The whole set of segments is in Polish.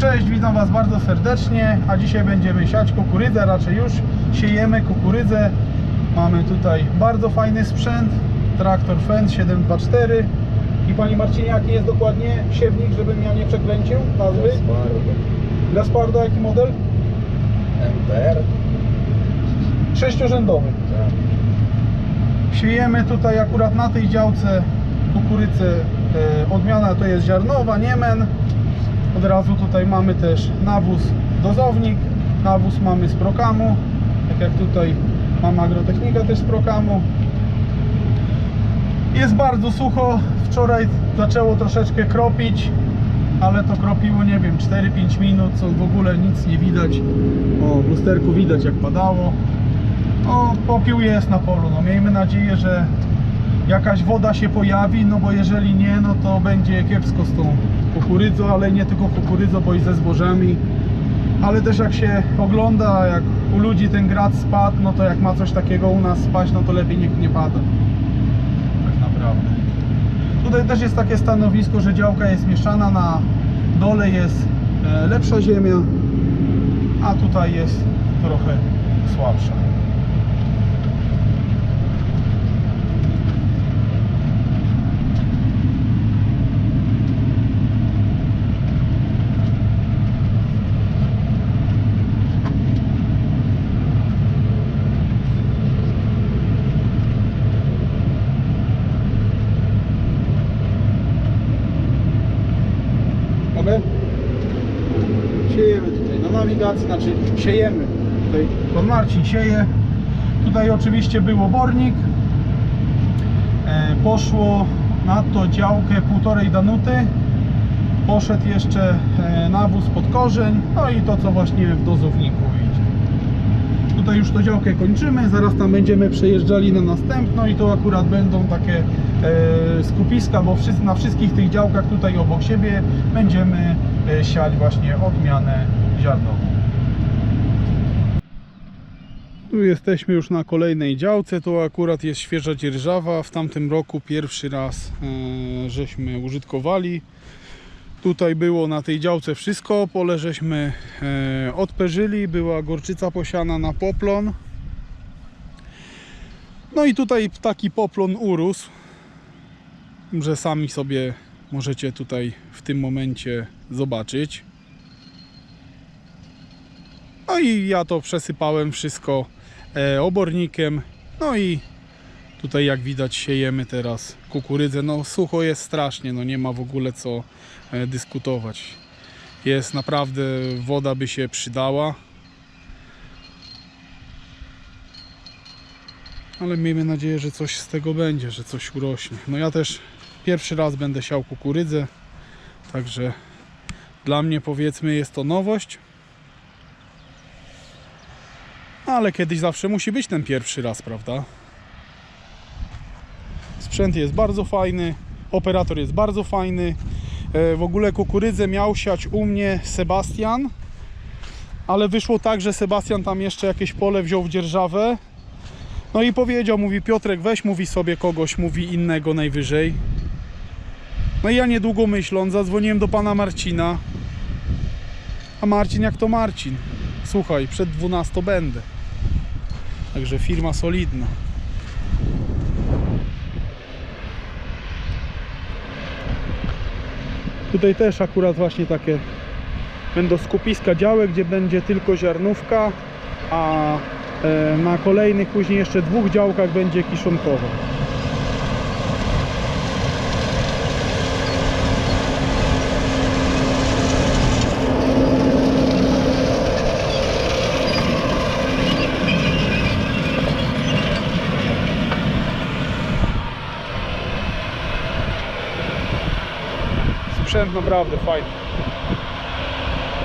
Cześć, witam Was bardzo serdecznie, a dzisiaj będziemy siać kukurydzę, raczej już siejemy kukurydzę. Mamy tutaj bardzo fajny sprzęt, traktor Fendt 724 i Panie Marcinie, jaki jest dokładnie siewnik, żebym ja nie przekręcił nazwy? Gaspardo, jaki model? MPR. Sześciorzędowy. Siejemy tutaj akurat na tej działce kukurydzę, e, odmiana to jest ziarnowa, Niemen. Od razu tutaj mamy też nawóz dozownik, nawóz mamy z Prokamu, tak jak tutaj mam agrotechnika też z Prokamu. Jest bardzo sucho, wczoraj zaczęło troszeczkę kropić, ale to kropiło nie wiem 4-5 minut, co w ogóle nic nie widać. O, w lusterku widać jak padało. No, popiół jest na polu. No, miejmy nadzieję, że jakaś woda się pojawi, no bo jeżeli nie, no to będzie kiepsko z tą kukurydzą, ale nie tylko kukurydzą, bo i ze zbożami. Ale też jak się ogląda, jak u ludzi ten grad spadł, no to jak ma coś takiego u nas spaść, no to lepiej niech nie pada. Tak naprawdę. Tutaj też jest takie stanowisko, że działka jest mieszana, na dole jest e, lepsza ziemia, a tutaj jest trochę słabsza. Mogę? Siejemy nawigacji, znaczy siejemy. Tutaj pan Marcin sieje. Tutaj oczywiście był obornik. E, poszło na to działkę półtorej danuty. Poszedł jeszcze e, nawóz pod korzeń. No i to co właśnie w dozowniku idzie. Tutaj już to działkę kończymy, zaraz tam będziemy przejeżdżali na następną i to akurat będą takie e, skupiska, bo na wszystkich tych działkach tutaj obok siebie będziemy siać właśnie odmianę ziarnową. Tu jesteśmy już na kolejnej działce, to akurat jest świeża dzierżawa. W tamtym roku pierwszy raz e, żeśmy użytkowali. Tutaj było na tej działce wszystko, pole żeśmy e, odperzyli, była gorczyca posiana na poplon. No i tutaj taki poplon urósł, że sami sobie możecie tutaj w tym momencie zobaczyć. No i ja to przesypałem wszystko e, obornikiem. No i tutaj jak widać siejemy teraz kukurydzę. No sucho jest strasznie, no nie ma w ogóle co e, dyskutować. Jest naprawdę, woda by się przydała. Ale miejmy nadzieję, że coś z tego będzie, że coś urośnie. No ja też pierwszy raz będę siał kukurydzę, także dla mnie powiedzmy jest to nowość. Ale kiedyś zawsze musi być ten pierwszy raz, prawda? Sprzęt jest bardzo fajny, operator jest bardzo fajny. E, W ogóle kukurydzę miał siać u mnie Sebastian, ale wyszło tak, że Sebastian tam jeszcze jakieś pole wziął w dzierżawę. No i powiedział, mówi Piotrek, weź mówi sobie kogoś, mówi innego najwyżej. No i ja niedługo myśląc, zadzwoniłem do pana Marcina. A Marcin jak to Marcin? Słuchaj, przed 12 będę. Także firma solidna. Tutaj też akurat właśnie takie będą skupiska działek, gdzie będzie tylko ziarnówka, a e, na kolejnych później jeszcze dwóch działkach będzie kiszonkowa. Sprzęt naprawdę fajny.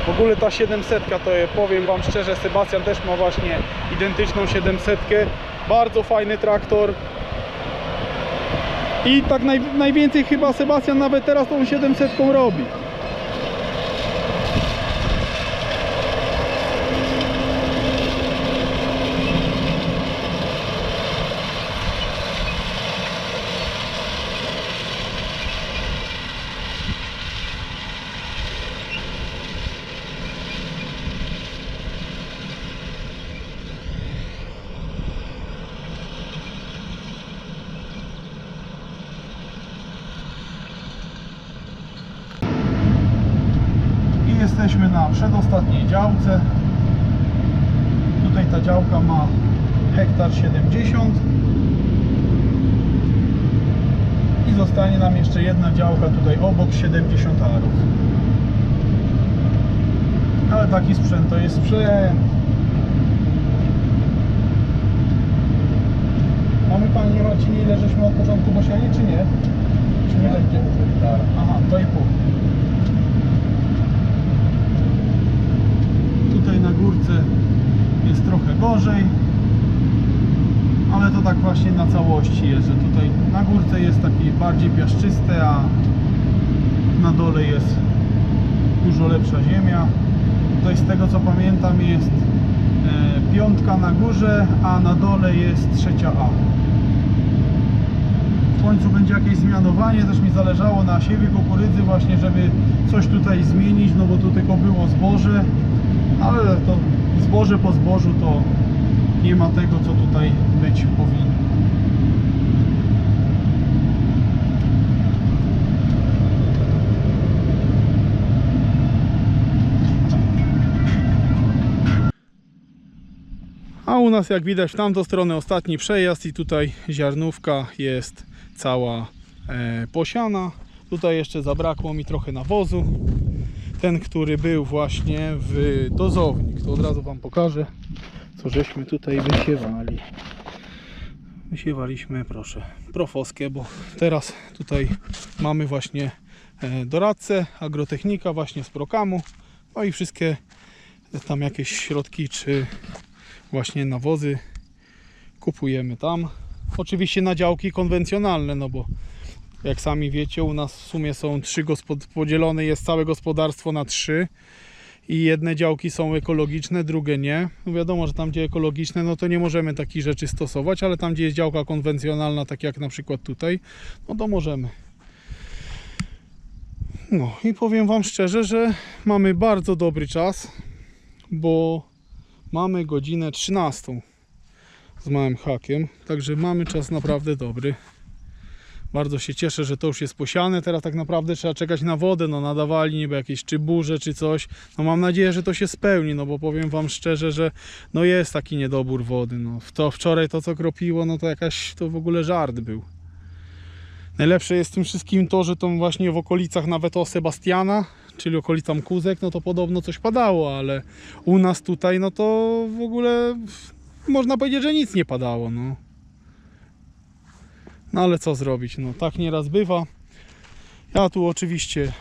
W ogóle ta 700 to powiem Wam szczerze, Sebastian też ma właśnie identyczną 700. Bardzo fajny traktor. I tak naj, najwięcej chyba Sebastian nawet teraz tą 700 robi. Jesteśmy na przedostatniej działce. Tutaj ta działka ma hektar 70 i zostanie nam jeszcze jedna działka tutaj obok 70 arów. Ale taki sprzęt to jest sprzęt. Mamy Panie Marcinie ile żeśmy od początku posiali, czy nie? Czy nie będzie? Aha, 2,5. Tutaj na górce jest trochę gorzej, ale to tak właśnie na całości jest, że tutaj na górce jest takie bardziej piaszczyste, a na dole jest dużo lepsza ziemia. Tutaj z tego co pamiętam jest e, piątka na górze, a na dole jest trzecia A. W końcu będzie jakieś zmianowanie, też mi zależało na siewie kukurydzy właśnie, żeby coś tutaj zmienić, no bo tu tylko było zboże, ale to zboże po zbożu to nie ma tego, co tutaj być powinno. A u nas jak widać w tamtą stronę ostatni przejazd i tutaj ziarnówka jest cała e, posiana. Tutaj jeszcze zabrakło mi trochę nawozu. Ten, który był właśnie w dozownik. To od razu Wam pokażę, co żeśmy tutaj wysiewali. Wysiewaliśmy, proszę, profoskę, bo teraz tutaj mamy właśnie e, doradcę, agrotechnika właśnie z Prokamu. No i wszystkie tam jakieś środki czy właśnie nawozy kupujemy tam. Oczywiście na działki konwencjonalne, no bo jak sami wiecie, u nas w sumie są trzy podzielone jest całe gospodarstwo na trzy i jedne działki są ekologiczne, drugie nie. No wiadomo, że tam gdzie ekologiczne, no to nie możemy takich rzeczy stosować, ale tam gdzie jest działka konwencjonalna, tak jak na przykład tutaj, no to możemy. No i powiem Wam szczerze, że mamy bardzo dobry czas, bo Mamy godzinę 13 z małym hakiem, także mamy czas naprawdę dobry. Bardzo się cieszę, że to już jest posiane. Teraz tak naprawdę trzeba czekać na wodę. No nadawali niby jakieś czy burze, czy coś. No mam nadzieję, że to się spełni, no bo powiem wam szczerze, że no jest taki niedobór wody. No to wczoraj to co kropiło, no to jakaś to w ogóle żart był. Najlepsze jest w tym wszystkim to, że to właśnie w okolicach nawet o Sebastiana, czyli okolicam Kuzek, no to podobno coś padało, ale u nas tutaj no to w ogóle można powiedzieć, że nic nie padało, no. No ale co zrobić, no tak nieraz bywa. Ja tu oczywiście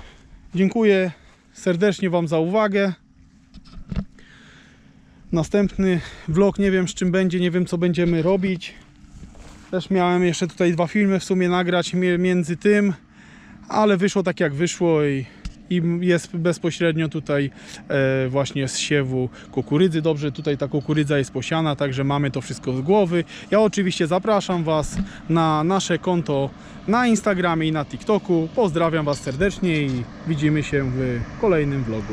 dziękuję serdecznie Wam za uwagę. Następny vlog nie wiem z czym będzie, nie wiem co będziemy robić. Też miałem jeszcze tutaj dwa filmy w sumie nagrać między tym, ale wyszło tak jak wyszło i, i jest bezpośrednio tutaj e, właśnie z siewu kukurydzy. Dobrze, tutaj ta kukurydza jest posiana, także mamy to wszystko z głowy. Ja oczywiście zapraszam Was na nasze konto na Instagramie i na TikToku. Pozdrawiam Was serdecznie i widzimy się w kolejnym vlogu.